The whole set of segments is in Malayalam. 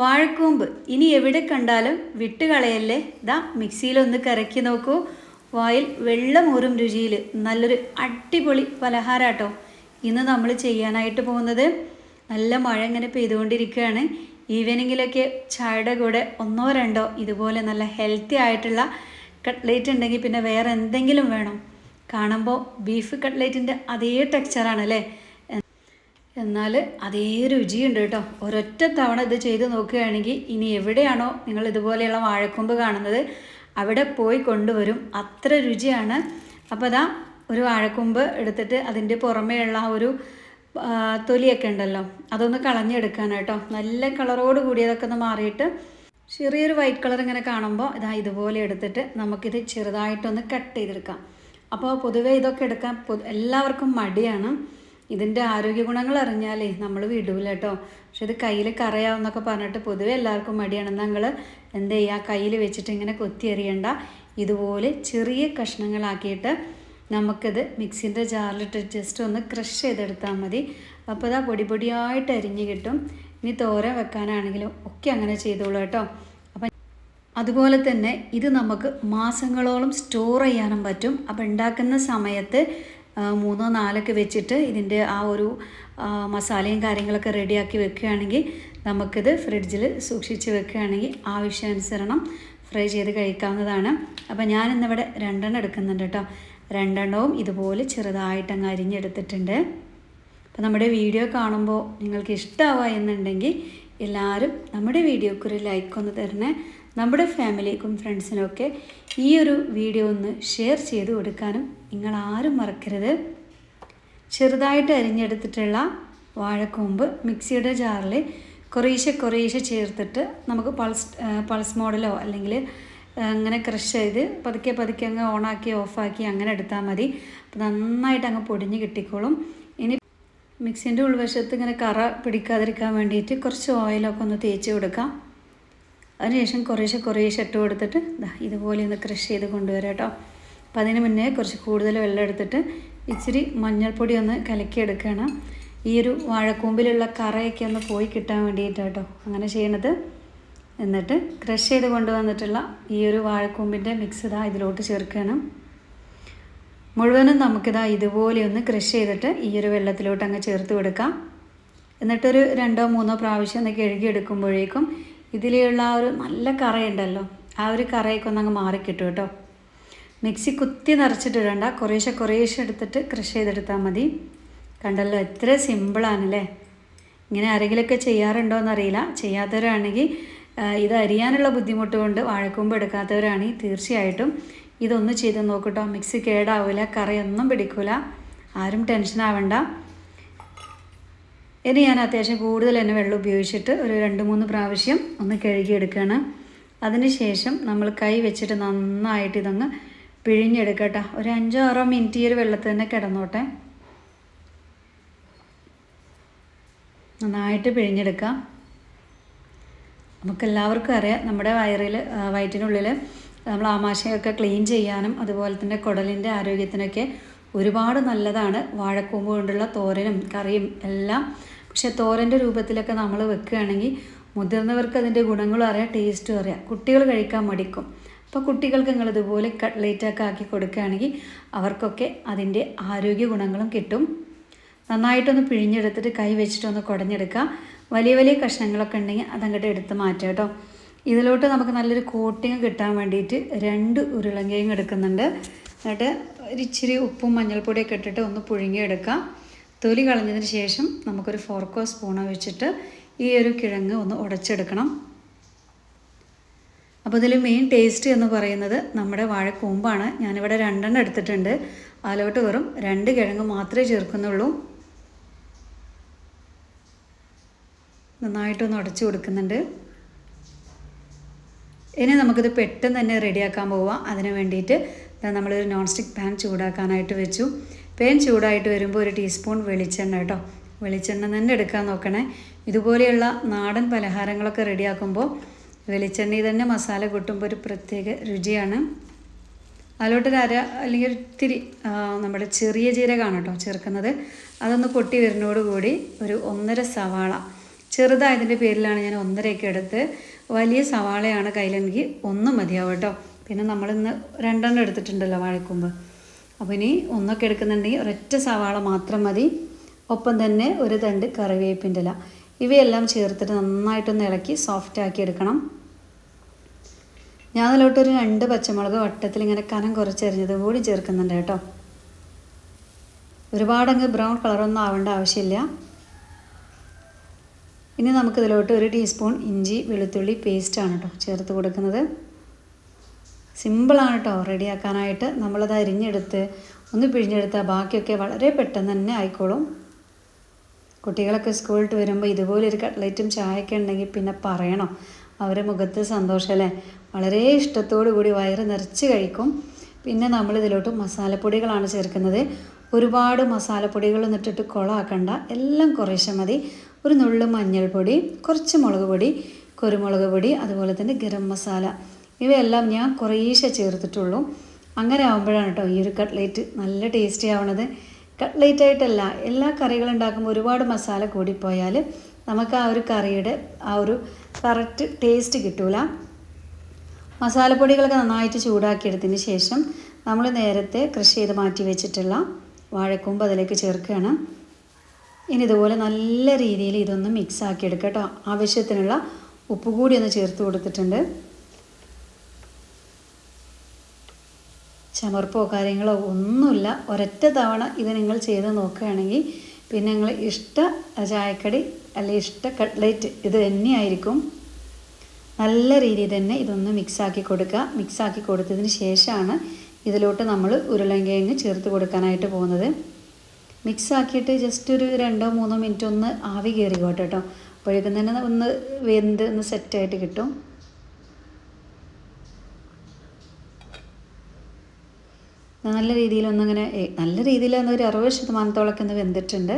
വാഴക്കൂമ്പ്. ഇനി എവിടെ കണ്ടാലും വിട്ടുകളയല്ലേ? ദാ മിക്സിയിലൊന്ന് കറക്കി നോക്കൂ. വായിൽ വെള്ളമൂറും രുചിയിൽ നല്ലൊരു അടിപൊളി പലഹാരാട്ടോ. ഇന്ന് നമ്മൾ ചെയ്യാനായിട്ട് പോകുന്നത് നല്ല മഴ ഇങ്ങനെ പെയ്തുകൊണ്ടിരിക്കുകയാണ്. ഈവനിങ്ങിലൊക്കെ ചായയുടെ കൂടെ ഒന്നോ രണ്ടോ ഇതുപോലെ നല്ല ഹെൽത്തി ആയിട്ടുള്ള കട്ട്ലേറ്റ് ഉണ്ടെങ്കിൽ പിന്നെ വേറെ എന്തെങ്കിലും വേണം. കാണുമ്പോൾ ബീഫ് കട്ട്ലേറ്റിന്റെ അതേ ടെക്സ്ചറാണ് അല്ലേ എന്നാൽ അതേ രുചിയുണ്ട് കേട്ടോ. ഒരൊറ്റ തവണ ഇത് ചെയ്ത് നോക്കുകയാണെങ്കിൽ ഇനി എവിടെയാണോ നിങ്ങൾ ഇതുപോലെയുള്ള വാഴക്കൊമ്പ് കാണുന്നത് അവിടെ പോയി കൊണ്ടുവരും. അത്ര രുചിയാണ്. അപ്പോൾ അതാ ഒരു വാഴക്കൊമ്പ് എടുത്തിട്ട് അതിന്റെ പുറമേയുള്ള ആ ഒരു തൊലിയൊക്കെ ഉണ്ടല്ലോ അതൊന്ന് കളഞ്ഞെടുക്കാൻ കേട്ടോ. നല്ല കളറോട് കൂടിയതൊക്കെ ഒന്ന് മാറിയിട്ട് ചെറിയൊരു വൈറ്റ് കളർ ഇങ്ങനെ കാണുമ്പോൾ ഇതാ ഇതുപോലെ എടുത്തിട്ട് നമുക്കിത് ചെറുതായിട്ടൊന്ന് കട്ട് ചെയ്തെടുക്കാം. അപ്പോൾ പൊതുവേ ഇതൊക്കെ എടുക്കാൻ എല്ലാവർക്കും മടിയാണ്. ഇതിന്റെ ആരോഗ്യ ഗുണങ്ങൾ അറിഞ്ഞാലേ നമ്മൾ വിടൂല കേട്ടോ പക്ഷെ ഇത് കയ്യിൽ കറയാവുന്നൊക്കെ പറഞ്ഞിട്ട് പൊതുവെ എല്ലാവർക്കും മടിയാണ്. നിങ്ങൾ എന്ത് ചെയ്യുക കയ്യിൽ വെച്ചിട്ട് ഇങ്ങനെ കൊത്തി എറിയണ്ട. ഇതുപോലെ ചെറിയ കഷ്ണങ്ങളാക്കിയിട്ട് നമുക്കിത് മിക്സിന്റെ ജാറിലിട്ട് ജസ്റ്റ് ഒന്ന് ക്രഷ് ചെയ്തെടുത്താൽ മതി. അപ്പോൾ ഇതാ പൊടി പൊടിയായിട്ട് അരിഞ്ഞ് കിട്ടും. ഇനി തോര വെക്കാനാണെങ്കിലും ഒക്കെ അങ്ങനെ ചെയ്തോളൂ കേട്ടോ. അപ്പം അതുപോലെ തന്നെ ഇത് നമുക്ക് മാസങ്ങളോളം സ്റ്റോർ ചെയ്യാനും പറ്റും. അപ്പോൾ ഉണ്ടാക്കുന്ന സമയത്ത് മൂന്നോ നാലൊക്കെ വെച്ചിട്ട് ഇതിന്റെ ആ ഒരു മസാലയും കാര്യങ്ങളൊക്കെ റെഡിയാക്കി വെക്കുകയാണെങ്കിൽ നമുക്കിത് ഫ്രിഡ്ജിൽ സൂക്ഷിച്ച് വെക്കുകയാണെങ്കിൽ ആവശ്യാനുസരണം ഫ്രൈ ചെയ്ത് കഴിക്കാവുന്നതാണ്. അപ്പോൾ ഞാൻ ഇന്നിവിടെ രണ്ടെണ്ണം എടുക്കുന്നുണ്ട് കേട്ടോ. രണ്ടെണ്ണവും ഇതുപോലെ ചെറുതായിട്ടങ്ങ് അരിഞ്ഞെടുത്തിട്ടുണ്ട്. അപ്പോൾ നമ്മുടെ വീഡിയോ കാണുമ്പോൾ നിങ്ങൾക്ക് ഇഷ്ടമാവുക എന്നുണ്ടെങ്കിൽ എല്ലാവരും നമ്മുടെ വീഡിയോക്ക് ഒരു ലൈക്ക് ഒന്ന് തരണേ. നമ്മുടെ ഫാമിലിക്കും ഫ്രണ്ട്സിനും ഒക്കെ ഈ ഒരു വീഡിയോ ഒന്ന് ഷെയർ ചെയ്ത് കൊടുക്കാനും നിങ്ങൾ ആരും മറക്കരുത്. ചെറുതായിട്ട് അരിഞ്ഞെടുത്തിട്ടുള്ള വാഴക്കൂമ്പ് മിക്സിയുടെ ജാറിൽ കുറേശ്ശെ കുറേശ്ശെ ചേർത്തിട്ട് നമുക്ക് പൾസ് പൾസ് മോഡലോ അല്ലെങ്കിൽ അങ്ങനെ ക്രഷ് ചെയ്ത് പതുക്കെ പതുക്കെ അങ്ങ് ഓണാക്കി ഓഫാക്കി അങ്ങനെ എടുത്താൽ മതി. അപ്പോൾ നന്നായിട്ട് അങ്ങ് പൊടിഞ്ഞ് കിട്ടിക്കോളും. ഇനി മിക്സിന്റെ ഉൾവശത്ത് ഇങ്ങനെ കറ പിടിക്കാതിരിക്കാൻ വേണ്ടിയിട്ട് കുറച്ച് ഓയിലൊക്കെ ഒന്ന് തേച്ച് കൊടുക്കാം. അതിനുശേഷം കുറേശ്ശെ കുറേശ്ശെ ഇട്ട് കൊടുത്തിട്ട് ഇതുപോലെ ഒന്ന് ക്രഷ് ചെയ്ത് കൊണ്ടുവരാം കേട്ടോ. അപ്പോൾ അതിന് മുന്നേ കുറച്ച് കൂടുതൽ വെള്ളം എടുത്തിട്ട് ഇച്ചിരി മഞ്ഞൾപ്പൊടി ഒന്ന് കലക്കിയെടുക്കണം ഈ ഒരു വാഴക്കൂമ്പിലുള്ള കറയൊക്കെ ഒന്ന് പോയി കിട്ടാൻ വേണ്ടിയിട്ട് കേട്ടോ അങ്ങനെ ചെയ്യണത്. എന്നിട്ട് ക്രഷ് ചെയ്ത് കൊണ്ടുവന്നിട്ടുള്ള ഈ ഒരു വാഴക്കൂമ്പിന്റെ മിക്സ് ഇതാ ഇതിലോട്ട് ചേർക്കണം മുഴുവനും നമുക്കിതാ ഇതുപോലെ ഒന്ന് ക്രഷ് ചെയ്തിട്ട് ഈ ഒരു വെള്ളത്തിലോട്ട് അങ്ങ് ചേർത്ത് കൊടുക്കാം. എന്നിട്ടൊരു രണ്ടോ മൂന്നോ പ്രാവശ്യം ഒന്ന് കഴുകിയെടുക്കുമ്പോഴേക്കും ഇതിലുള്ള ആ ഒരു നല്ല കറയുണ്ടല്ലോ. ആ ഒരു കറയൊക്കെ ഒന്ന് അങ്ങ് മാറിക്കിട്ടും കേട്ടോ. മിക്സി കുത്തി നിറച്ചിട്ടിടണ്ട. കുറേശ്ശെ കുറേശ്ശെ എടുത്തിട്ട് ക്രഷ് ചെയ്തെടുത്താൽ മതി. കണ്ടല്ലോ എത്ര സിമ്പിളാണല്ലേ ഇങ്ങനെ ആരെങ്കിലുമൊക്കെ ചെയ്യാറുണ്ടോ എന്നറിയില്ല ചെയ്യാത്തവരാണെങ്കിൽ ഇത് അരിയാനുള്ള ബുദ്ധിമുട്ട് കൊണ്ട് വാഴക്കൊമ്പ് എടുക്കാത്തവരാണെങ്കിൽ തീർച്ചയായിട്ടും ഇതൊന്ന് ചെയ്ത് നോക്കട്ടോ. മിക്സി കേടാവില്ല കറിയൊന്നും പിടിക്കില്ല ആരും ടെൻഷൻ ആവണ്ട. ഇനി ഞാൻ അത്യാവശ്യം കൂടുതൽ തന്നെ വെള്ളം ഉപയോഗിച്ചിട്ട് ഒരു രണ്ട് മൂന്ന് പ്രാവശ്യം ഒന്ന് കഴുകിയെടുക്കുകയാണ് അതിനുശേഷം നമ്മൾ കൈ വെച്ചിട്ട് നന്നായിട്ട് ഇതൊന്ന് പിഴിഞ്ഞെടുക്കട്ടെ. ഒരു അഞ്ചോ ആറോ മിനിറ്റ് ഈ ഒരു വെള്ളത്തിൽ തന്നെ കിടന്നോട്ടെ. നന്നായിട്ട് പിഴിഞ്ഞെടുക്കാം. നമുക്കെല്ലാവർക്കും അറിയാം നമ്മുടെ വയറിൽ വയറ്റിനുള്ളിൽ നമ്മൾ ആമാശയൊക്കെ ക്ലീൻ ചെയ്യാനും അതുപോലെ തന്നെ കുടലിന്റെ ആരോഗ്യത്തിനൊക്കെ ഒരുപാട് നല്ലതാണ്. വാഴക്കൂമ്പ് കൊണ്ടുള്ള തോരനും കറിയും എല്ലാം. പക്ഷേ തോരന്റെ രൂപത്തിലൊക്കെ നമ്മൾ വെക്കുകയാണെങ്കിൽ മുതിർന്നവർക്ക് അതിന്റെ ഗുണങ്ങളും അറിയാം ടേസ്റ്റും അറിയാം. കുട്ടികൾ കഴിക്കാൻ മടിക്കും. അപ്പോൾ കുട്ടികൾക്ക് നിങ്ങൾ ഇതുപോലെ കട്ട്ലേറ്റൊക്കെ ആക്കി കൊടുക്കുകയാണെങ്കിൽ അവർക്കൊക്കെ അതിന്റെ ആരോഗ്യ ഗുണങ്ങളും കിട്ടും. നന്നായിട്ടൊന്ന് പിഴിഞ്ഞെടുത്തിട്ട് കൈ വെച്ചിട്ടൊന്ന് കുടഞ്ഞെടുക്കുക. വലിയ വലിയ കഷ്ണങ്ങളൊക്കെ ഉണ്ടെങ്കിൽ അതങ്ങോട്ട് എടുത്ത് മാറ്റാം കേട്ടോ. ഇതിലോട്ട് നമുക്ക് നല്ലൊരു കോട്ടിങ് കിട്ടാൻ വേണ്ടിയിട്ട് രണ്ട് ഉരുളങ്കയും എടുക്കുന്നുണ്ട്. എന്നിട്ട് ഒരിച്ചിരി ഉപ്പും മഞ്ഞൾപ്പൊടിയൊക്കെ ഇട്ടിട്ട് ഒന്ന് പുഴുങ്ങിയെടുക്കുക. തൊലി കളഞ്ഞതിന് ശേഷം നമുക്കൊരു ഫോർക്കോ സ്പൂണോ വെച്ചിട്ട് ഈ ഒരു കിഴങ്ങ് ഒന്ന് ഉടച്ചെടുക്കണം. അപ്പോൾ ഇതിൽ മെയിൻ ടേസ്റ്റ് എന്ന് പറയുന്നത് നമ്മുടെ വാഴക്കൂമ്പാണ്. ഞാനിവിടെ രണ്ടെണ്ണം എടുത്തിട്ടുണ്ട്. അതിലോട്ട് വെറും രണ്ട് കിഴങ്ങ് മാത്രമേ ചേർക്കുന്നുള്ളൂ. നന്നായിട്ടൊന്ന് ഉടച്ചു കൊടുക്കുന്നുണ്ട്. ഇനി നമുക്കിത് പെട്ടെന്ന് തന്നെ റെഡിയാക്കാൻ പോവാം. അതിന് വേണ്ടിയിട്ട് നമ്മളൊരു നോൺ സ്റ്റിക്ക് പാൻ ചൂടാക്കാനായിട്ട് വെച്ചു. പാൻ ചൂടായിട്ട് വരുമ്പോൾ ഒരു ടീസ്പൂൺ വെളിച്ചെണ്ണ കേട്ടോ. വെളിച്ചെണ്ണ തന്നെ എടുക്കാൻ നോക്കണേ. ഇതുപോലെയുള്ള നാടൻ പലഹാരങ്ങളൊക്കെ റെഡിയാക്കുമ്പോൾ വെളിച്ചെണ്ണയിൽ തന്നെ മസാല കൂട്ടുമ്പോൾ ഒരു പ്രത്യേക രുചിയാണ്. അതിലോട്ടൊരു അര അല്ലെങ്കിൽ ഒത്തിരി നമ്മുടെ ചെറിയ ജീരകമാണ് കേട്ടോ ചേർക്കുന്നത്. അതൊന്ന് പൊട്ടി വരുന്നതോടുകൂടി ഒരു ഒന്നര സവാള. ചെറുതായതിന്റെ പേരിലാണ് ഞാൻ ഒന്നരയൊക്കെ എടുത്ത് വലിയ സവാളയാണ് കയ്യിലെങ്കിൽ ഒന്ന് മതിയാവും കേട്ടോ. പിന്നെ നമ്മളിന്ന് രണ്ടെണ്ണം എടുത്തിട്ടുണ്ടല്ലോ വാഴക്കുമ്പ്. അപ്പോൾ ഇനി ഒന്നൊക്കെ എടുക്കുന്നുണ്ടെങ്കിൽ ഒരൊറ്റ സവാള മാത്രം മതി. ഒപ്പം തന്നെ ഒരു തണ്ട് കറിവേപ്പിന്റെ ഇല. ഇവയെല്ലാം ചേർത്തിട്ട് നന്നായിട്ടൊന്ന് ഇളക്കി സോഫ്റ്റ് ആക്കി എടുക്കണം. ഞാൻ അതിലോട്ടൊരു രണ്ട് പച്ചമുളക് വട്ടത്തിൽ ഇങ്ങനെ കനം കുറച്ചെറിഞ്ഞത് കൂടി ചേർക്കുന്നുണ്ട് കേട്ടോ. ഒരുപാടങ്ങ് ബ്രൗൺ കളറൊന്നും ആവേണ്ട ആവശ്യമില്ല. ഇനി നമുക്കിതിലോട്ട് ഒരു ടീസ്പൂൺ ഇഞ്ചി വെളുത്തുള്ളി പേസ്റ്റാണ് കേട്ടോ ചേർത്ത് കൊടുക്കുന്നത്. സിമ്പിളാണ് കേട്ടോ റെഡിയാക്കാനായിട്ട്. നമ്മളത് അരിഞ്ഞെടുത്ത് ഒന്ന് പിഴിഞ്ഞെടുത്താൽ ബാക്കിയൊക്കെ വളരെ പെട്ടെന്ന് തന്നെ ആയിക്കോളും. കുട്ടികളൊക്കെ സ്കൂളിട്ട് വരുമ്പോൾ ഇതുപോലെ ഒരു കട്ട്ലറ്റും ചായയൊക്കെ ഉണ്ടെങ്കിൽ പിന്നെ പറയണം. അവരെ മുഖത്ത് സന്തോഷമല്ലേ വളരെ ഇഷ്ടത്തോടു കൂടി വയറ് നിറച്ച് കഴിക്കും. പിന്നെ നമ്മൾ ഇതിലോട്ട് മസാലപ്പൊടികളാണ് ചേർക്കുന്നത്. ഒരുപാട് മസാലപ്പൊടികൾ ഇട്ടിട്ട് കുളമാക്കണ്ട എല്ലാം കുറേശ്ശെ മതി. ഒരു നുള്ളു മഞ്ഞൾപ്പൊടി കുറച്ച് മുളക് പൊടി കുരുമുളക് പൊടി അതുപോലെ തന്നെ ഗരം മസാല. ഇവയെല്ലാം ഞാൻ കുറേശ്ശെ ചേർത്തിട്ടുള്ളൂ. അങ്ങനെ ആകുമ്പോഴാണ് കേട്ടോ ഈ ഒരു കട്ട്ലേറ്റ് നല്ല ടേസ്റ്റി ആവണത്. കട്ട്ലേറ്റ് ആയിട്ടല്ല. എല്ലാ കറികളും ഉണ്ടാക്കുമ്പോൾ ഒരുപാട് മസാല കൂടിപ്പോയാൽ നമുക്ക് ആ ഒരു കറിയുടെ ആ ഒരു കറക്റ്റ് ടേസ്റ്റ് കിട്ടൂല. മസാലപ്പൊടികളൊക്കെ നന്നായിട്ട് ചൂടാക്കിയെടുത്തതിന് ശേഷം നമ്മൾ നേരത്തെ കൃഷി ചെയ്ത് മാറ്റി വെച്ചിട്ടുള്ള വാഴക്കൂമ്പ് അതിലേക്ക് ചേർക്കുകയാണ്. ഇനി ഇതുപോലെ നല്ല രീതിയിൽ ഇതൊന്ന് മിക്സ് ആക്കി എടുക്കുക കേട്ടോ. ആവശ്യത്തിനുള്ള ഉപ്പ് കൂടി ഒന്ന് ചേർത്ത് കൊടുത്തിട്ടുണ്ട്. ചമർപ്പോ കാര്യങ്ങളോ ഒന്നുമില്ല. ഒരൊറ്റ തവണ ഇത് നിങ്ങൾ ചെയ്ത് നോക്കുകയാണെങ്കിൽ പിന്നെ നിങ്ങൾ ഇഷ്ട ചായക്കടി അല്ലെങ്കിൽ ഇഷ്ട കട്ട്ലേറ്റ് ഇത് തന്നെയായിരിക്കും. നല്ല രീതിയിൽ തന്നെ ഇതൊന്ന് മിക്സാക്കി കൊടുക്കുക. മിക്സാക്കി കൊടുത്തതിന് ശേഷമാണ് ഇതിലോട്ട് നമ്മൾ ഉരുളങ്കിഴങ്ങ് ചേർത്ത് കൊടുക്കാനായിട്ട് പോകുന്നത്. മിക്സാക്കിയിട്ട് ജസ്റ്റ് ഒരു രണ്ടോ മൂന്നോ മിനിറ്റ് ഒന്ന് ആവി കയറിക്കോട്ടെ കേട്ടോ. അപ്പോഴേക്കും തന്നെ ഒന്ന് വെന്ത് ഒന്ന് സെറ്റായിട്ട് കിട്ടും. നല്ല രീതിയിലൊന്നിങ്ങനെ നല്ല രീതിയിൽ ഒരു അറുപത് ശതമാനത്തോളൊക്കെ ഒന്ന് വെന്തിട്ടുണ്ട്.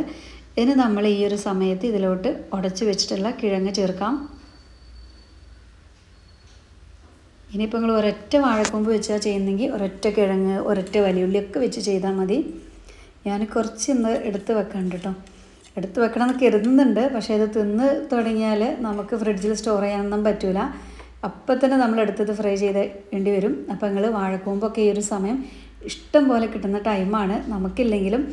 ഇനി നമ്മൾ ഈ ഒരു സമയത്ത് ഇതിലോട്ട് ഉടച്ചു വെച്ചിട്ടുള്ള കിഴങ്ങ് ചേർക്കാം. ഇനിയിപ്പോൾ നിങ്ങൾ ഒരൊറ്റ വാഴക്കൊമ്പ് വെച്ചാൽ ചെയ്യുന്നെങ്കിൽ ഒരൊറ്റ കിഴങ്ങ് ഒരൊറ്റ വലിയുള്ളിയൊക്കെ വെച്ച് ചെയ്താൽ മതി. ഞാൻ കുറച്ച് ഇന്ന് എടുത്ത് വെക്കണ്ട കേട്ടോ എടുത്ത് വെക്കണം എന്ന് കരുതുന്നുണ്ട്. പക്ഷേ ഇത് തിന്ന് തുടങ്ങിയാൽ നമുക്ക് ഫ്രിഡ്ജിൽ സ്റ്റോർ ചെയ്യാനൊന്നും പറ്റില്ല അപ്പം തന്നെ നമ്മൾ എടുത്തത് ഫ്രൈ ചെയ്ത് വേണ്ടി വരും. അപ്പോൾ നിങ്ങൾ വാഴക്കൂമ്പൊക്കെ ഈ ഒരു സമയം ഇഷ്ടം പോലെ കിട്ടുന്ന ടൈമാണ്. നമുക്കില്ലെങ്കിലും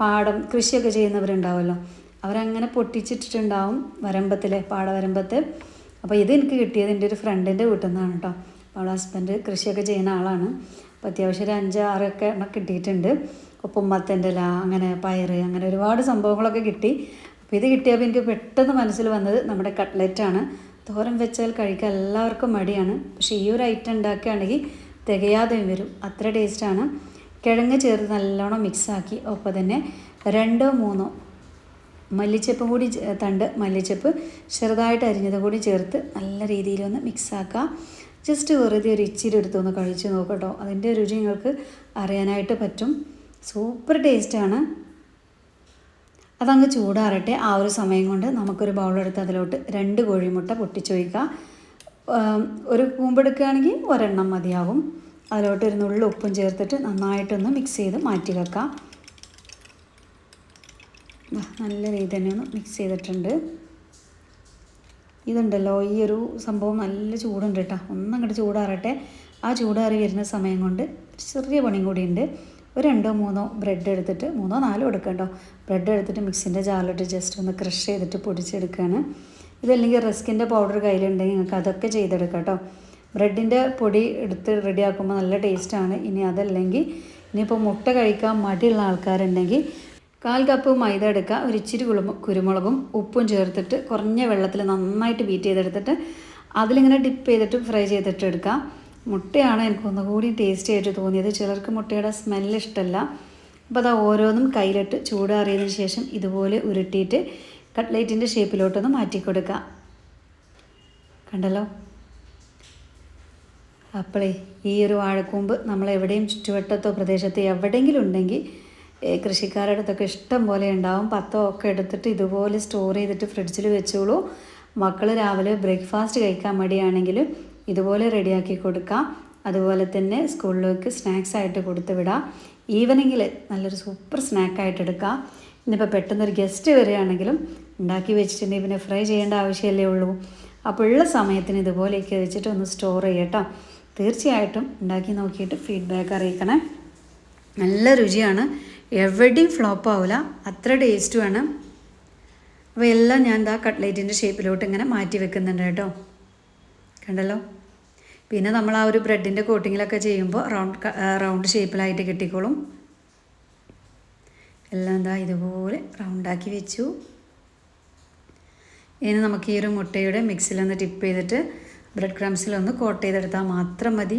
പാടം കൃഷിയൊക്കെ ചെയ്യുന്നവരുണ്ടാവുമല്ലോ അവരങ്ങനെ പൊട്ടിച്ചിട്ടിട്ടുണ്ടാവും വരമ്പത്തിൽ പാടവരമ്പത്ത്. അപ്പോൾ ഇത് എനിക്ക് കിട്ടിയത് എന്റെ ഒരു ഫ്രണ്ടിന്റെ വീട്ടിൽ നിന്നാണ് കേട്ടോ അവളെ ഹസ്ബൻഡ് കൃഷിയൊക്കെ ചെയ്യുന്ന ആളാണ്. അപ്പോൾ അത്യാവശ്യം ഒരു അഞ്ച് ആറൊക്കെ കിട്ടിയിട്ടുണ്ട്. ഉപ്പുമ്മത്തിന്റെ മത്തന്റെ ഇല അങ്ങനെ പയറ് അങ്ങനെ ഒരുപാട് സംഭവങ്ങളൊക്കെ കിട്ടി. അപ്പോൾ ഇത് കിട്ടിയപ്പോൾ എനിക്ക് പെട്ടെന്ന് മനസ്സിൽ വന്നത് നമ്മുടെ കട്ട്ലറ്റാണ് തോരൻ വെച്ചാൽ കഴിക്കാൻ എല്ലാവർക്കും മടിയാണ്. പക്ഷേ ഈ ഒരു ഐറ്റം ഉണ്ടാക്കുകയാണെങ്കിൽ തികയാതെയും വരും. അത്ര ടേസ്റ്റാണ് കിഴങ്ങ് ചേർത്ത് നല്ലോണം മിക്സാക്കി ഒപ്പം തന്നെ രണ്ടോ മൂന്നോ മല്ലിച്ചപ്പ് കൂടി തണ്ട് മല്ലിച്ചപ്പ് ചെറുതായിട്ട് അരിഞ്ഞത് കൂടി ചേർത്ത് നല്ല രീതിയിലൊന്ന് മിക്സാക്കുക ജസ്റ്റ് വെറുതെ ഒരു ഇച്ചിരി എടുത്തൊന്ന് കഴിച്ച് നോക്കട്ടോ. അതിന്റെ രുചി നിങ്ങൾക്ക് അറിയാനായിട്ട് പറ്റും. സൂപ്പർ ടേസ്റ്റാണ് അതങ്ങ് ചൂടാറട്ടെ. ആ ഒരു സമയം കൊണ്ട് നമുക്കൊരു ബൗളെടുത്ത് അതിലോട്ട് രണ്ട് കോഴിമുട്ട പൊട്ടിച്ചൊഴിക്കുക ഒരു കൂമ്പെടുക്കുകയാണെങ്കിൽ ഒരെണ്ണം മതിയാവും. അതിലോട്ട് ഒരു നുള്ളു ഉപ്പും ചേർത്തിട്ട് നന്നായിട്ടൊന്ന് മിക്സ് ചെയ്ത് മാറ്റി വെക്കാം. നല്ല രീതി തന്നെ ഒന്ന് മിക്സ് ചെയ്തിട്ടുണ്ട്. ഇതുണ്ടല്ലോ ഈ ഒരു സംഭവം നല്ല ചൂടുണ്ട് കേട്ടോ. ഒന്നങ്ങോട്ട് ചൂടാറട്ടെ. ആ ചൂടാറി വരുന്ന സമയം കൊണ്ട് ചെറിയ പണിയും കൂടിയുണ്ട്. ഒരു രണ്ടോ മൂന്നോ ബ്രെഡ് എടുത്തിട്ട് മൂന്നോ നാലോ എടുക്കണ്ടോ? ബ്രെഡ് എടുത്തിട്ട് മിക്സിന്റെ ജാറിലിട്ട് ജസ്റ്റ് ഒന്ന് ക്രഷ് ചെയ്തിട്ട് പൊടിച്ചെടുക്കുകയാണ് ഇതല്ലെങ്കിൽ റിസ്കിന്റെ പൗഡർ കയ്യിലുണ്ടെങ്കിൽ നിങ്ങൾക്ക് അതൊക്കെ ചെയ്തെടുക്കാം കേട്ടോ. ബ്രെഡിന്റെ പൊടി എടുത്ത് റെഡിയാക്കുമ്പോൾ നല്ല ടേസ്റ്റാണ് ഇനി അതല്ലെങ്കിൽ ഇനിയിപ്പോൾ മുട്ട കഴിക്കാൻ മടിയുള്ള ആൾക്കാരുണ്ടെങ്കിൽ കാൽ കപ്പ് മൈദ എടുക്കുക. ഒരു ഇച്ചിരി കുരുമുളകും ഉപ്പും ചേർത്തിട്ട് കുറഞ്ഞ വെള്ളത്തിൽ നന്നായിട്ട് ബീറ്റ് ചെയ്തെടുത്തിട്ട് അതിലിങ്ങനെ ഡിപ്പ് ചെയ്തിട്ട് ഫ്രൈ ചെയ്തിട്ട് എടുക്കുക. മുട്ടയാണ് എനിക്ക് ഒന്നുകൂടി ടേസ്റ്റി ആയിട്ട് തോന്നിയത്. ചിലർക്ക് മുട്ടയുടെ സ്മെല്ല് ഇഷ്ടമല്ല. അപ്പോൾ അത് ഓരോന്നും കയ്യിലിട്ട് ചൂടാറിയതിന് ശേഷം ഇതുപോലെ ഉരുട്ടിയിട്ട് കട്ട്ലേറ്റിന്റെ ഷേപ്പിലോട്ടൊന്ന് മാറ്റി കൊടുക്കുക കണ്ടല്ലോ? അപ്പോളേ ഈ ഒരു വാഴക്കൂമ്പ് നമ്മൾ എവിടെയും ചുറ്റുവട്ടത്തോ പ്രദേശത്തോ എവിടെയെങ്കിലും ഉണ്ടെങ്കിൽ കൃഷിക്കാരുടെ അടുത്തൊക്കെ ഇഷ്ടം പോലെ ഉണ്ടാവും. പത്തോ ഒക്കെ എടുത്തിട്ട് ഇതുപോലെ സ്റ്റോർ ചെയ്തിട്ട് ഫ്രിഡ്ജിൽ വെച്ചോളൂ. മക്കൾ രാവിലെ ബ്രേക്ക്ഫാസ്റ്റ് കഴിക്കാൻ മടിയാണെങ്കിൽ ഇതുപോലെ റെഡിയാക്കി കൊടുക്കാം. അതുപോലെ തന്നെ സ്കൂളിലേക്ക് സ്നാക്സ് ആയിട്ട് കൊടുത്ത് വിടാം. ഈവനിങ്ങിൽ നല്ലൊരു സൂപ്പർ സ്നാക്കായിട്ട് എടുക്കാം. ഇന്നിപ്പോൾ പെട്ടെന്നൊരു ഗസ്റ്റ് വരികയാണെങ്കിലും ഉണ്ടാക്കി വെച്ചിട്ടുണ്ടെങ്കിൽ പിന്നെ ഫ്രൈ ചെയ്യേണ്ട ആവശ്യമല്ലേ ഉള്ളൂ. അപ്പോൾ ഉള്ള സമയത്തിന് ഇതുപോലെയൊക്കെ വെച്ചിട്ട് ഒന്ന് സ്റ്റോർ ചെയ്യട്ടോ. തീർച്ചയായിട്ടും ഉണ്ടാക്കി നോക്കിയിട്ട് ഫീഡ്ബാക്ക് അറിയിക്കണേ. നല്ല രുചിയാണ്. എവിടെയും ഫ്ലോപ്പ് ആവില്ല അത്ര ടേസ്റ്റുമാണ് അപ്പോൾ എല്ലാം ഞാൻ എന്താ കട്ട്ലേറ്റിന്റെ ഷേപ്പിലോട്ട് ഇങ്ങനെ മാറ്റി വെക്കുന്നുണ്ട് കേട്ടോ. കണ്ടല്ലോ? പിന്നെ നമ്മൾ ആ ഒരു ബ്രെഡിന്റെ കോട്ടിങ്ങിലൊക്കെ ചെയ്യുമ്പോൾ റൗണ്ട് റൗണ്ട് ഷേപ്പിലായിട്ട് കിട്ടിക്കോളും. എല്ലാം എന്താ ഇതുപോലെ റൗണ്ടാക്കി വെച്ചു. ഇനി നമുക്ക് ഈ ഒരു മുട്ടയുടെ മിക്സിലൊന്ന് ടിപ്പ് ചെയ്തിട്ട് ബ്രെഡ് ക്രംസിലൊന്ന് കോട്ട് ചെയ്തെടുത്താൽ മാത്രം മതി.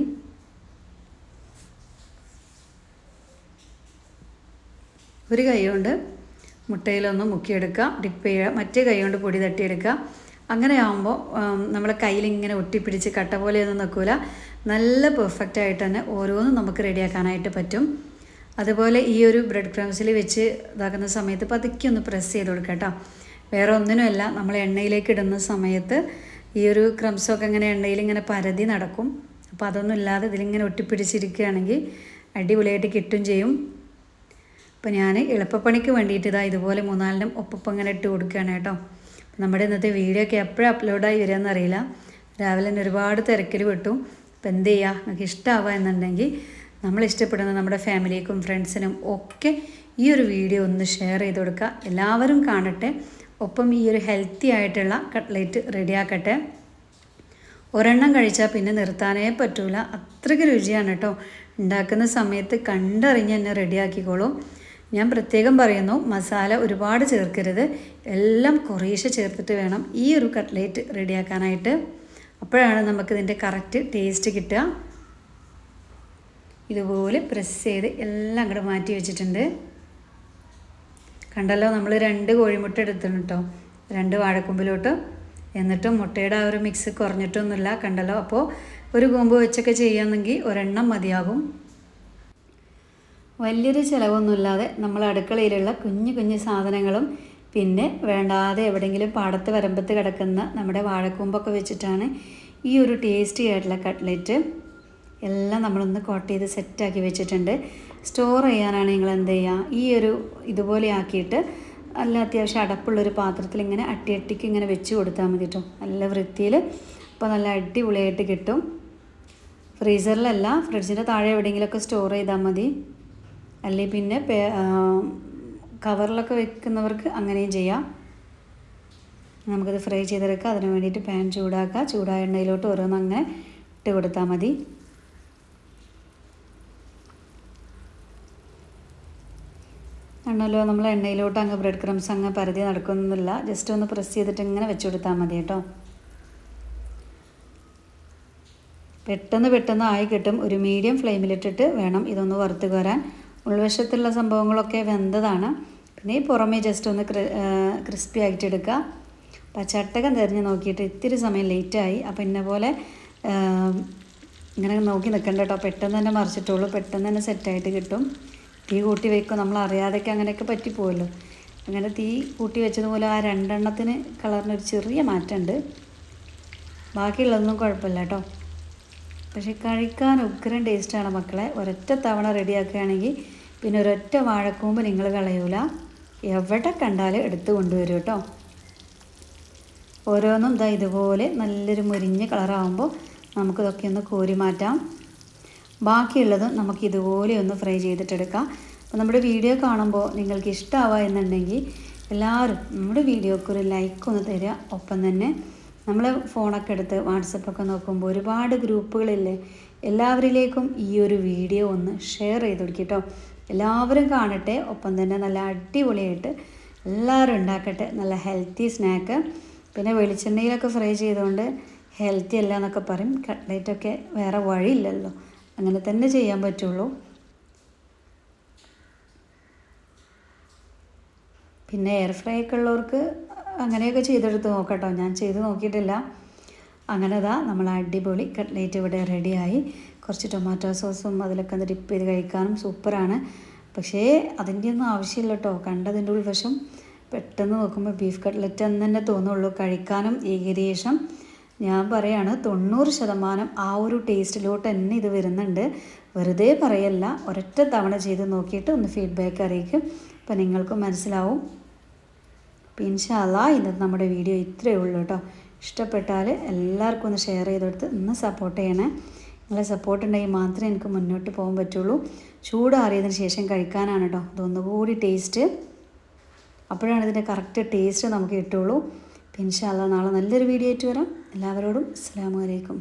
ഒരു കൈ കൊണ്ട് മുട്ടയിലൊന്ന് മുക്കിയെടുക്കുക ഡിപ്പ് ചെയ്യുക മറ്റേ കൈ കൊണ്ട് പൊടി തട്ടിയെടുക്കുക. അങ്ങനെ ആകുമ്പോൾ നമ്മളെ കയ്യിലിങ്ങനെ ഒട്ടിപ്പിടിച്ച് കട്ട പോലെയൊന്നും നിൽക്കില്ല നല്ല പെർഫെക്റ്റ് ആയിട്ട് തന്നെ ഓരോന്നും നമുക്ക് റെഡിയാക്കാനായിട്ട് പറ്റും. അതുപോലെ ഈ ഒരു ബ്രെഡ് ക്രംസിൽ വെച്ച് ഇതാക്കുന്ന സമയത്ത് പതുക്കെ ഒന്ന് പ്രസ് ചെയ്ത് കൊടുക്കാം കേട്ടോ. വേറെ ഒന്നിനുമല്ല നമ്മൾ എണ്ണയിലേക്ക് ഇടുന്ന സമയത്ത് ഈ ഒരു ക്രംസൊക്കെ ഇങ്ങനെ എണ്ണയിൽ ഇങ്ങനെ പരതി നടക്കും. അപ്പോൾ അതൊന്നും ഇല്ലാതെ ഇതിലിങ്ങനെ ഒട്ടിപ്പിടിച്ചിരിക്കുകയാണെങ്കിൽ അടിപൊളിയായിട്ട് കിട്ടും ചെയ്യും. അപ്പോൾ ഞാൻ എളുപ്പപ്പണിക്ക് വേണ്ടിയിട്ട് ഇതാ ഇതുപോലെ മൂന്നാലിനും ഒപ്പം ഇങ്ങനെ ഇട്ട് കൊടുക്കുകയാണ് കേട്ടോ. നമ്മുടെ ഇന്നത്തെ വീഡിയോ ഒക്കെ എപ്പോഴും അപ്ലോഡായി വരികയെന്നറിയില്ല രാവിലെ തന്നെ ഒരുപാട് തിരക്കിൽ വിട്ടു അപ്പോൾ എന്ത് ചെയ്യുക നമുക്ക് ഇഷ്ടമാവുക എന്നുണ്ടെങ്കിൽ നമ്മൾ ഇഷ്ടപ്പെടുന്ന നമ്മുടെ ഫാമിലിക്കും ഫ്രണ്ട്സിനും ഒക്കെ ഈ ഒരു വീഡിയോ ഒന്ന് ഷെയർ ചെയ്ത് കൊടുക്കുക. എല്ലാവരും കാണട്ടെ. ഒപ്പം ഈ ഒരു ഹെൽത്തി ആയിട്ടുള്ള കട്ട്ലേറ്റ് റെഡിയാക്കട്ടെ ഒരെണ്ണം കഴിച്ചാൽ പിന്നെ നിർത്താനേ പറ്റൂല. അത്രയ്ക്ക് രുചിയാണ് കേട്ടോ ഉണ്ടാക്കുന്ന സമയത്ത് കണ്ടറിഞ്ഞ് തന്നെ റെഡിയാക്കിക്കോളും ഞാൻ പ്രത്യേകം പറയുന്നു മസാല ഒരുപാട് ചേർക്കരുത്. എല്ലാം കുറേശ്ശെ ചേർത്തിട്ട് വേണം ഈ ഒരു കട്ട്ലേറ്റ് റെഡിയാക്കാനായിട്ട് അപ്പോഴാണ് നമുക്കിതിന്റെ കറക്റ്റ് ടേസ്റ്റ് കിട്ടുക. ഇതുപോലെ പ്രസ് ചെയ്ത് എല്ലാം അങ്ങോട്ട് മാറ്റി വെച്ചിട്ടുണ്ട്. കണ്ടല്ലോ നമ്മൾ രണ്ട് കോഴിമുട്ട എടുത്തിട്ടുണ്ട് കേട്ടോ രണ്ട് വാഴക്കൊമ്പിലോട്ട്. എന്നിട്ടും മുട്ടയുടെ ആ ഒരു മിക്സ് കുറഞ്ഞിട്ടൊന്നുമില്ല കണ്ടല്ലോ. അപ്പോൾ ഒരു കൂമ്പ് വെച്ചൊക്കെ ചെയ്യാമെന്നെങ്കിൽ ഒരെണ്ണം മതിയാകും. വലിയൊരു ചിലവൊന്നുമില്ലാതെ നമ്മൾ അടുക്കളയിലുള്ള കുഞ്ഞു കുഞ്ഞു സാധനങ്ങളും പിന്നെ വേണ്ടാതെ എവിടെയെങ്കിലും പാടത്ത് വരമ്പത്ത് കിടക്കുന്ന നമ്മുടെ വാഴക്കൂമ്പൊക്കെ വെച്ചിട്ടാണ് ഈ ഒരു ടേസ്റ്റി ആയിട്ടുള്ള കട്ട്ലറ്റ് എല്ലാം നമ്മളൊന്ന് കോട്ട് ചെയ്ത് സെറ്റാക്കി വെച്ചിട്ടുണ്ട്. സ്റ്റോർ ചെയ്യാനാണ് നിങ്ങൾ എന്ത് ചെയ്യുക? ഈ ഒരു ഇതുപോലെ ആക്കിയിട്ട് നല്ല അത്യാവശ്യം അടപ്പുള്ളൊരു പാത്രത്തിൽ ഇങ്ങനെ അട്ടി അട്ടിക്ക് ഇങ്ങനെ വെച്ച് കൊടുത്താൽ മതി കേട്ടോ നല്ല വൃത്തിയിൽ അപ്പോൾ നല്ല അടിപൊളിയായിട്ട് കിട്ടും. ഫ്രീസറിലല്ല ഫ്രിഡ്ജിന്റെ താഴെ എവിടെയെങ്കിലുമൊക്കെ സ്റ്റോർ ചെയ്താൽ മതി. അല്ലെങ്കിൽ പിന്നെ കവറിലൊക്കെ വെക്കുന്നവർക്ക് അങ്ങനെയും ചെയ്യാം. നമുക്കത് ഫ്രൈ ചെയ്തെടുക്കുക. അതിന് വേണ്ടിയിട്ട് പാൻ ചൂടാക്കുക. ചൂടായ എണ്ണയിലോട്ട് ഓരോന്നങ്ങനെ ഇട്ട് കൊടുത്താൽ മതി. ആണല്ലോ നമ്മൾ എണ്ണയിലോട്ട് അങ്ങ് ബ്രെഡ് ക്രംസ് അങ്ങ് പരതി നടക്കുന്നില്ല. ജസ്റ്റ് ഒന്ന് പ്രസ് ചെയ്തിട്ട് ഇങ്ങനെ വെച്ച് കൊടുത്താൽ മതി കേട്ടോ. പെട്ടെന്ന് പെട്ടെന്ന് ആയി കിട്ടും. ഒരു മീഡിയം ഫ്ലെയിമിലിട്ടിട്ട് വേണം ഇതൊന്ന് വറുത്ത് കോരാൻ. ഉൾവശത്തുള്ള സംഭവങ്ങളൊക്കെ വെന്തതാണ്. പിന്നെ ഈ പുറമേ ജസ്റ്റ് ഒന്ന് ക്രിസ്പി ആയിട്ട് എടുക്കുക. അപ്പം ചട്ടകം തിരിഞ്ഞ് നോക്കിയിട്ട് ഇത്തിരി സമയം ലേറ്റായി അപ്പം ഇന്ന പോലെ ഇങ്ങനെ നോക്കി നിൽക്കണ്ട കേട്ടോ. പെട്ടെന്ന് തന്നെ മറിച്ചിട്ടുള്ളൂ. പെട്ടെന്ന് തന്നെ സെറ്റായിട്ട് കിട്ടും. തീ കൂട്ടി വെക്കും. നമ്മൾ അറിയാതെയൊക്കെ അങ്ങനെയൊക്കെ പറ്റിപ്പോവല്ലോ അങ്ങനെ തീ കൂട്ടി വെച്ചതുപോലെ ആ രണ്ടെണ്ണത്തിന് കളറിനൊരു ചെറിയ മാറ്റമുണ്ട്. ബാക്കിയുള്ളതൊന്നും കുഴപ്പമില്ല കേട്ടോ. പക്ഷേ കഴിക്കാൻ ഉഗ്രൻ ടേസ്റ്റാണ് മക്കളെ. ഒരൊറ്റ തവണ റെഡിയാക്കുകയാണെങ്കിൽ പിന്നെ ഒരൊറ്റ വാഴക്കൂമ്പ് നിങ്ങൾ കളയൂല. എവിടെ കണ്ടാലും എടുത്തു കൊണ്ടുവരും കേട്ടോ. ഓരോന്നും ഇതാ ഇതുപോലെ നല്ലൊരു മുരിഞ്ഞ കളറാകുമ്പോൾ നമുക്കിതൊക്കെ ഒന്ന് കോരി മാറ്റാം. ബാക്കിയുള്ളത് നമുക്ക് ഇതുപോലെ ഒന്ന് ഫ്രൈ ചെയ്തിട്ടെടുക്കാം. അപ്പോൾ നമ്മുടെ വീഡിയോ കാണുമ്പോൾ നിങ്ങൾക്ക് ഇഷ്ടമാവുക എന്നുണ്ടെങ്കിൽ എല്ലാവരും നമ്മുടെ വീഡിയോക്ക് ഒരു ലൈക്ക് ഒന്ന് തരിക. ഒപ്പം തന്നെ നമ്മൾ ഫോണൊക്കെ എടുത്ത് വാട്സപ്പൊക്കെ നോക്കുമ്പോൾ ഒരുപാട് ഗ്രൂപ്പുകളില്ലേ എല്ലാവരിലേക്കും ഈ ഒരു വീഡിയോ ഒന്ന് ഷെയർ ചെയ്ത് കൊടുക്കട്ടോ. എല്ലാവരും കാണട്ടെ. ഒപ്പം തന്നെ നല്ല അടിപൊളിയായിട്ട് എല്ലാവരും ഉണ്ടാക്കട്ടെ. നല്ല ഹെൽത്തി സ്നാക്ക് പിന്നെ വെളിച്ചെണ്ണയിലൊക്കെ ഫ്രൈ ചെയ്തുകൊണ്ട് ഹെൽത്തി അല്ല എന്നൊക്കെ പറയും. കട്ട്ലേറ്റൊക്കെ വേറെ വഴിയില്ലല്ലോ. അങ്ങനെ തന്നെ ചെയ്യാൻ പറ്റുള്ളൂ. പിന്നെ എയർ ഫ്രൈ ഒക്കെ ഉള്ളവർക്ക് അങ്ങനെയൊക്കെ ചെയ്തെടുത്ത് നോക്കട്ടോ. ഞാൻ ചെയ്ത് നോക്കിയിട്ടില്ല. അങ്ങനെ ഇതാ നമ്മൾ അടിപൊളി കട്ട്ലേറ്റ് ഇവിടെ റെഡിയായി കുറച്ച് ടൊമാറ്റോ സോസും അതിലൊക്കെ ഒന്ന് ഡിപ്പ് ചെയ്ത് കഴിക്കാനും സൂപ്പറാണ് പക്ഷേ അതിന്റെ ഒന്നും ആവശ്യമില്ല കേട്ടോ. കണ്ടതിന്റെ ഉൾവശം പെട്ടെന്ന് നോക്കുമ്പോൾ ബീഫ് കട്ട്ലറ്റ് എന്ന് തന്നെ തോന്നുള്ളൂ കഴിക്കാനും ഏകദേശം. ഞാൻ പറയാണ് തൊണ്ണൂറ് ശതമാനം ആ ഒരു ടേസ്റ്റിലോട്ട് തന്നെ ഇത് വരുന്നുണ്ട്. വെറുതെ പറയല്ല ഒരൊറ്റ തവണ ചെയ്ത് നോക്കിയിട്ട് ഒന്ന് ഫീഡ്ബാക്ക് അറിയിക്കും. അപ്പം നിങ്ങൾക്കും മനസ്സിലാവും. അപ്പോൾ ഇൻഷാല്ല ഇന്നത്തെ നമ്മുടെ വീഡിയോ ഇത്രയേ ഉള്ളൂ കേട്ടോ ഇഷ്ടപ്പെട്ടാൽ എല്ലാവർക്കും ഒന്ന് ഷെയർ ചെയ്ത് കൊടുത്ത് ഒന്ന് സപ്പോർട്ട് ചെയ്യണേ. നിങ്ങളെ സപ്പോർട്ട് ഉണ്ടെങ്കിൽ മാത്രമേ എനിക്ക് മുന്നോട്ട് പോകാൻ പറ്റുള്ളൂ. ചൂടാറിയതിന് ശേഷം കഴിക്കാനാണ് കേട്ടോ ഇതൊന്നുകൂടി ടേസ്റ്റ് അപ്പോഴാണ് ഇതിന്റെ കറക്റ്റ് ടേസ്റ്റ് നമുക്ക് കിട്ടുള്ളൂ. പിന്നെ ഇൻഷാല്ല നാളെ നല്ലൊരു വീഡിയോ ആയിട്ട് വരാം. എല്ലാവരോടും അസ്സാം വലൈക്കും